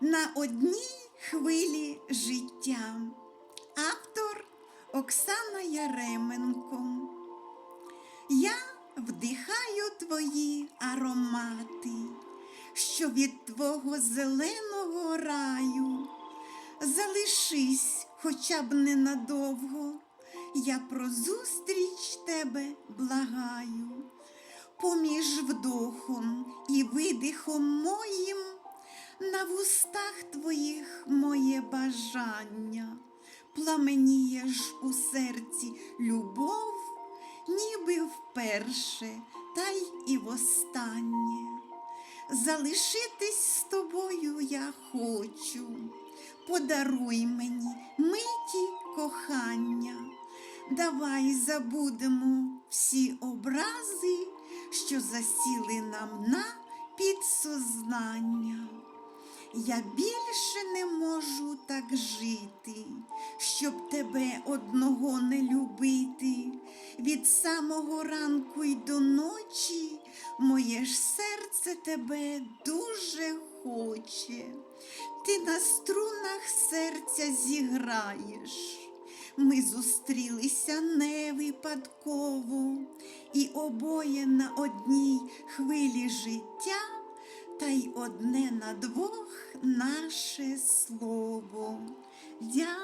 на одній хвилі життя. Автор Оксана Яременко. Я вдихаю твої аромати, що від твого зеленого раю. Залишись хоча б ненадовго, я про зустріч тебе благаю. Поміж вдохом і видихом моїм на вустах твоїх моє бажання, пламеніє ж у серці любов, ніби вперше, та й і востаннє. Залишитись з тобою я хочу, подаруй мені миті кохання, давай забудемо всі образи, що засіли нам на підсознання. Я більше не можу так жити, щоб тебе одного не любити. Від самого ранку й до ночі моє ж серце тебе дуже хоче. Ти на струнах серця зіграєш. Ми зустрілися не випадково, і обоє на одній хвилі життя, та й одне на двох наше слово. Дякую.